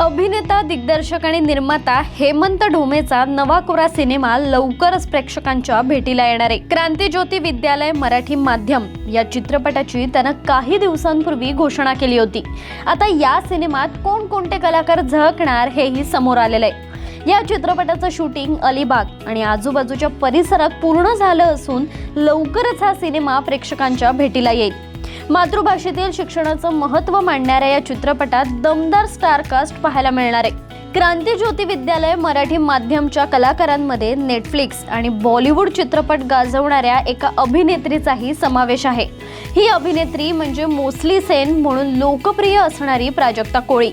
अभिनेता दिग्दर्शक आणि निर्माता हेमंत ढोमेचा नवा कोरा सिनेमा लवकरच प्रेक्षकांच्या भेटीला येणार आहे. क्रांतीज्योती विद्यालय मराठी माध्यम या चित्रपटाची त्यानं काही दिवसांपूर्वी घोषणा केली होती. आता या सिनेमात कोणकोणते कलाकार झळकणार हेही समोर आलेलं आहे. या चित्रपटाचं शूटिंग अलिबाग आणि आजूबाजूच्या परिसरात पूर्ण झालं असून लवकरच हा सिनेमा प्रेक्षकांच्या भेटीला येईल. मातृभाषेतील शिक्षणाचं महत्त्व मांडणाऱ्या या चित्रपटात दमदार स्टारकास्ट पाहायला मिळणार आहे. क्रांतीज्योती विद्यालय मराठी माध्यमच्या कलाकारांमध्ये नेटफ्लिक्स आणि बॉलिवूड चित्रपट गाजवणाऱ्या एका अभिनेत्रीचाही समावेश आहे. ही अभिनेत्री म्हणजे मोस्ली सेन म्हणून लोकप्रिय असणारी प्राजक्ता कोळी.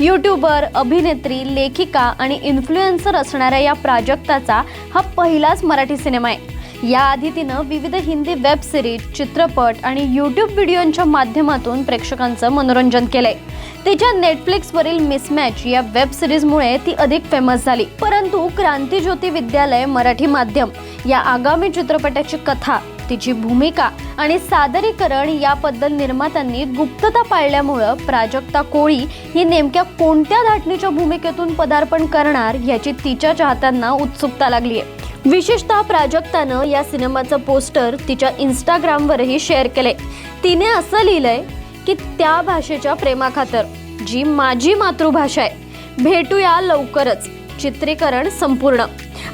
यूट्यूबर अभिनेत्री लेखिका आणि इन्फ्लुएन्सर असणाऱ्या या प्राजक्ताचा हा पहिलाच मराठी सिनेमा आहे. याआधी तिनं विविध हिंदी वेब सिरीज चित्रपट आणि यूट्यूब व्हिडिओंच्या माध्यमातून प्रेक्षकांचं मनोरंजन केलंय. तिच्या नेटफ्लिक्सवरील मिसमॅच या वेब सिरीजमुळे ती अधिक फेमस झाली. परंतु क्रांतीज्योती विद्यालय मराठी माध्यम या आगामी चित्रपटाची कथा तिची भूमिका आणि सादरीकरण याबद्दल निर्मात्यांनी गुप्तता पाळल्यामुळं प्राजक्ता कोळी ही नेमक्या कोणत्या धाटणीच्या भूमिकेतून पदार्पण करणार याची तिच्या चाहत्यांना उत्सुकता लागली आहे विशेषतः प्राजक्तानं या सिनेमाचं पोस्टर तिच्या इंस्टाग्रामवरही शेअर केले तिने असं लिहिलंय की त्या भाषेच्या प्रेमाखातर जी माझी मातृभाषा आहे भेटूया लवकरच. चित्रीकरण संपूर्ण.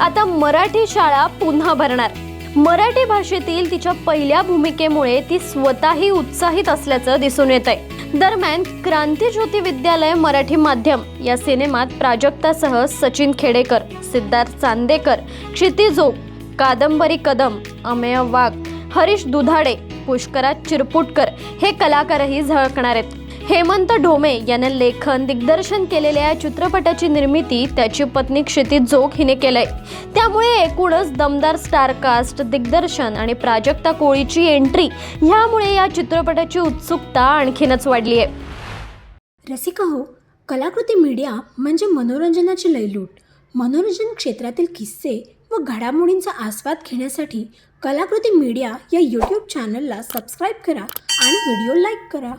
आता मराठी शाळा पुन्हा भरणार. मराठी भाषेतील तिच्या पहिल्या भूमिकेमुळे ती स्वतःही उत्साहित असल्याचं दिसून येत आहे दरम्यान क्रांतीज्योती विद्यालय मराठी माध्यम या सिनेमात प्राजक्तासह सचिन खेडेकर सिद्धार्थ चांदेकर क्षितिजोग कादंबरी कदम अमेय वाघ हरीश दुधाडे पुष्कराज चिरपुटकर हे कलाकारही झळकणार आहेत. हेमंत ढोमे याने लेखन दिग्दर्शन केलेल्या या चित्रपटाची निर्मिती त्याची पत्नी क्षिती जोग हिने केलंय. त्यामुळे एकूणच दमदार स्टारकास्ट दिग्दर्शन आणि प्राजक्ता कोळीची एंट्री ह्यामुळे या चित्रपटाची उत्सुकता आणखीनच वाढली आहे. रसिका हो कलाकृती मीडिया म्हणजे मनोरंजनाची लयलूट. मनोरंजन क्षेत्रातील किस्से व घडामोडींचा आस्वाद घेण्यासाठी कलाकृती मीडिया या यूट्यूब चॅनलला सबस्क्राईब करा आणि व्हिडिओ लाईक करा.